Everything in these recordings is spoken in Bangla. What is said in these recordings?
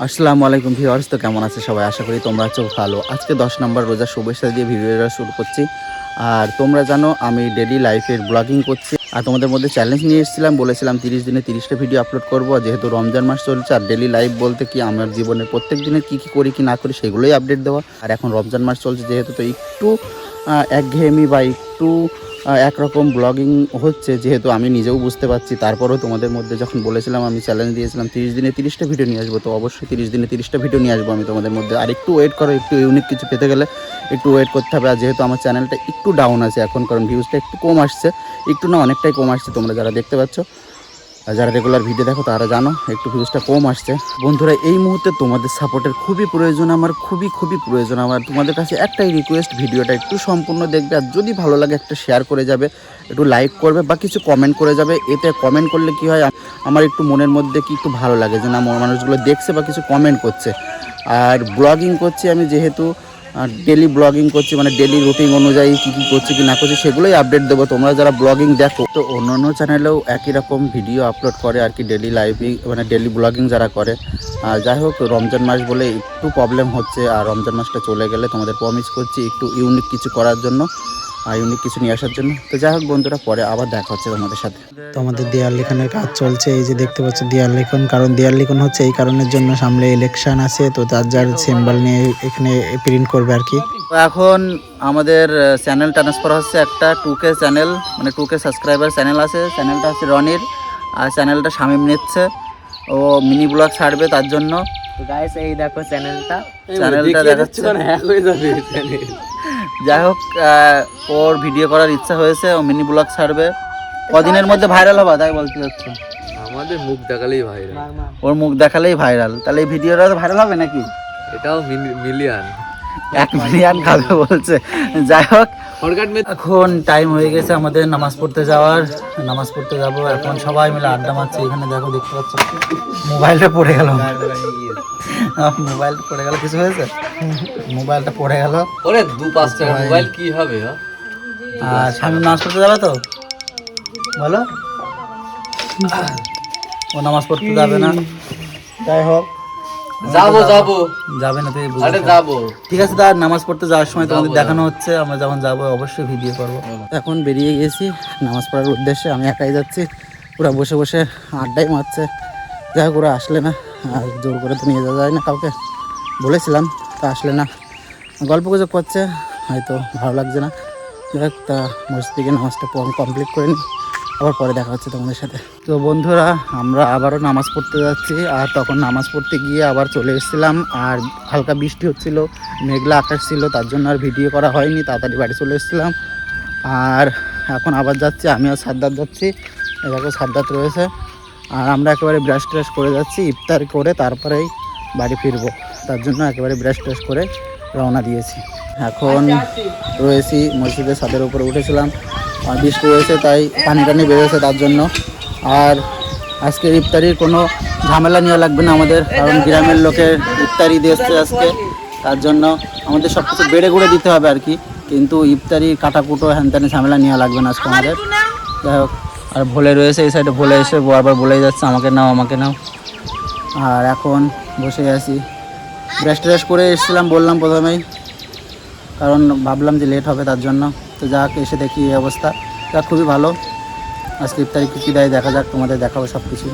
আসসালামু আলাইকুম ভিউয়ার্স, তো কেমন আছে সবাই? আশা করি তোমরা আছো ভালো। আজকে দশ নম্বর রোজা শুভেচ্ছা দিয়ে ভিডিওটা শুরু করছি। আর তোমরা জানো, আমি ডেলি লাইফের ব্লগিং করছি। আর তোমাদের মধ্যে চ্যালেঞ্জ নিয়ে এসেছিলাম, বলেছিলাম তিরিশ দিনে তিরিশটা ভিডিও আপলোড করব। যেহেতু রমজান মাস চলছে, আর ডেলি লাইফ বলতে কি, আমার জীবনের প্রত্যেক দিনের কী কী করি, কি না করি, সেগুলোই আপডেট দেওয়া। আর এখন রমজান মাস চলছে, যেহেতু তো একটু একঘেয়েমি বা একটু একরকম ব্লগিং হচ্ছে, যেহেতু আমি নিজেও বুঝতে পারছি। তারপরেও তোমাদের মধ্যে যখন বলেছিলাম, আমি চ্যালেঞ্জ দিয়েছিলাম, তিরিশ দিনে তিরিশটা ভিডিও নিয়ে আসব, তো অবশ্যই তিরিশ দিনে তিরিশটা ভিডিও নিয়ে আসব আমি তোমাদের মধ্যে। আর একটু ওয়েট করো, একটু ইউনিক কিছু পেতে গেলে একটু ওয়েট করতে হবে। আর যেহেতু আমার চ্যানেলটা একটু ডাউন আছে এখন, কারণ ভিউজটা একটু কম আসছে, একটু না অনেকটাই কম আসছে, তোমরা যারা দেখতে পাচ্ছ। যারা রেগুলার ভিডিও দেখো, তারা জানো, একটু ভিউজটা কম আসছে। বন্ধুরা, এই মুহূর্তে তোমাদের সাপোর্টের খুবই প্রয়োজন, আমার খুবই খুবই প্রয়োজন। আমার তোমাদের কাছে একটাই রিকোয়েস্ট ভিডিওটা একটু সম্পূর্ণ দেখবে, আর যদি ভালো লাগে একটা শেয়ার করে যাবে, একটু লাইক করবে, বা কিছু কমেন্ট করে যাবে, এতে কমেন্ট করলে কি হয় আমার একটু মনের মধ্যে কি একটু ভালো লাগে, যে না মানুষগুলো দেখছে বা কিছু কমেন্ট করছে। আর ব্লগিং করছি আমি যেহেতু ডেলি ব্লগিং করছি মানে ডেলি রুটিন অনুযায়ী কী কী করছি, কি না করছি, সেগুলোই আপডেট দেবো। তোমরা যারা ব্লগিং দেখো, তো অন্য অন্য চ্যানেলেও একই রকম ভিডিও আপলোড করে আর কি ডেলি লাইভ মানে ডেলি ব্লগিং যারা করে। আর যাই হোক, রমজান মাস বলে একটু প্রবলেম হচ্ছে, আর রমজান মাসটা চলে গেলে তোমাদের প্রমিস করছি, একটু ইউনিক কিছু করার জন্য। ইউনিক কিছু নিয়ে আসার জন্য। তো যাই হোক বন্ধুরা পরে আবার দেখা হচ্ছে তোমাদের সাথে। তো আমাদের দেয়াল লিখনের কাজ চলছে এই যে দেখতে পাচ্ছ দেয়াল লিখন কারণ দেয়াল লিখন হচ্ছে এই কারণের জন্য সামনে ইলেকশন আছে তো তার যার সিম্বল নিয়ে এখানে প্রিন্ট করবে আর কি। এখন আমাদের চ্যানেল ট্রান্সফার হচ্ছে একটা টু কে চ্যানেল মানে টু কে সাবস্ক্রাইবার চ্যানেল আছে। চ্যানেলটা হচ্ছে রনির আর চ্যানেলটা শামিম নিচ্ছে। ও মিনি ব্লগ ছাড়বে তার জন্য। তো গাইস এই দেখো চ্যানেলটা চ্যানেলটা দেখাচ্ছে। হ্যাক হয়ে যাবে চ্যানেল যাই হোক ওর ভিডিও করার ইচ্ছা হয়েছে ও মিনি ব্লগ ছাড়বে। কদিনের মধ্যে ভাইরাল হবে তাই বলতে যাচ্ছে আমাদের মুখ দেখালেই ভাইরাল ওর মুখ দেখালেই ভাইরাল তাহলে এই ভিডিওটা ভাইরাল হবে নাকি? এটাও মিলিয়ন এক মিলিয়ন খাবে বলছে। যাই হোক এখন টাইম হয়ে গেছে আমাদের নামাজ পড়তে যাওয়ার। নামাজ পড়তে যাব এখন সবাই মিলে আড্ডা মারছে। এখানে দেখো দেখতে পাচ্ছ মোবাইলটা পড়ে গেল। মোবাইলটা পড়ে গেল কিছু হয়েছে? মোবাইলটা পড়ে গেল। ওরে দু পাঁচ টাকা মোবাইল কি হবে হ্যাঁ? আর সামনে নামাজ পড়তে যাবে তো? বলো। ও নামাজ পড়তে যাবে না। যাই হোক। যাব যাব। যাবে। না তুই আরে যাব। ঠিক আছে তার নামাজ পড়তে যাওয়ার সময় তোমাদের দেখানো হচ্ছে আমরা যখন যাব অবশ্যই ভিডিও করব। এখন বেরিয়ে গেছি নামাজ পড়ার উদ্দেশ্যে আমি একাই যাচ্ছি পুরো বসে বসে আড্ডাই মারছে। যাই হোক ওরা আসলে না আর জোর করে তো নিয়ে যাওয়া যায় না কাউকে। বলেছিলাম তা আসলে না। গল্প গুজব করছে হয়তো ভালো লাগছে না। যাই হোক তা মসজিদ থেকে নামাজটা কমপ্লিট করে নিই। আবার পরে দেখা হচ্ছে তোমাদের সাথে। তো বন্ধুরা আমরা আবারও নামাজ পড়তে যাচ্ছি আর তখন নামাজ পড়তে গিয়ে আবার চলে এসেছিলাম আর হালকা বৃষ্টি হচ্ছিল মেঘলা আকাশ ছিল তার জন্য আর ভিডিও করা হয়নি তাড়াতাড়ি বাড়ি চলে এসেছিলাম। আর এখন আবার যাচ্ছি আমি আর সাদ্দাত যাচ্ছি দেখো সাদ্দাত রয়েছে। আর আমরা একেবারে ব্রাশ ট্রাশ করে যাচ্ছি ইফতার করে তারপরেই বাড়ি ফিরবো। তার জন্য একেবারে ব্রাশ ট্রাশ করে রওনা দিয়েছি। এখন রয়েছি মসজিদের ছাদের উপরে উঠেছিলাম। বৃষ্টি হয়েছে, তাই পানি টানি বেরোছে তার জন্য। আর আজকে ইফতারির কোনো ঝামেলা নেওয়া লাগবে না আমাদের, কারণ গ্রামের লোকের ইফতারি দিয়েছে আজকে। তার জন্য আমাদের সব কিছু বেড়ে গুড়ে দিতে হবে আর কি। কিন্তু ইফতারি, কাটাকুটো, হ্যান ত্যানে ঝামেলা নেওয়া লাগবে না আজকে আমাদের। যাই হোক, আর ভোলে রয়েছে, এই সাইডে ভোলে এসে বারবার বলে যাচ্ছে, আমাকে নাও আমাকে নাও। আর এখন বসে আছি। ব্রাশ ট্রাশ করে এসেছিলাম, বললাম প্রথমেই, কারণ ভাবলাম যে লেট হবে তার জন্য। তো যাক এসে দেখি এই অবস্থা। যাক খুবই ভালো। আজকে ইফতারি কী কী দেয় দেখা যাক তোমাদের দেখাবো সব কিছু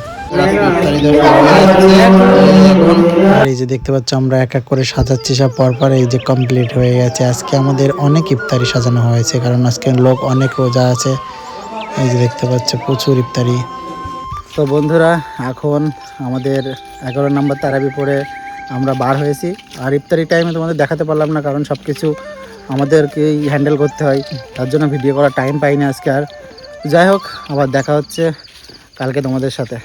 আর এই যে দেখতে পাচ্ছ আমরা এক এক করে সাজাচ্ছি সব পরপর এই যে কমপ্লিট হয়ে গেছে। আজকে আমাদের অনেক ইফতারি সাজানো হয়েছে কারণ আজকে লোক অনেক রোজা আছে। এই যে দেখতে পাচ্ছ প্রচুর ইফতারি। তো বন্ধুরা এখন আমাদের এগারো নম্বর তারাবি পরে আমরা বার হয়েছি। আর ইফতারি টাইমে তোমাদের দেখাতে পারলাম না কারণ সব কিছু আমাদেরকেই হ্যান্ডেল করতে হয়, তার জন্য ভিডিও করার টাইম পাইনি আজকে আর। যাই হোক, আবার দেখা হচ্ছে, কালকে তোমাদের সাথে।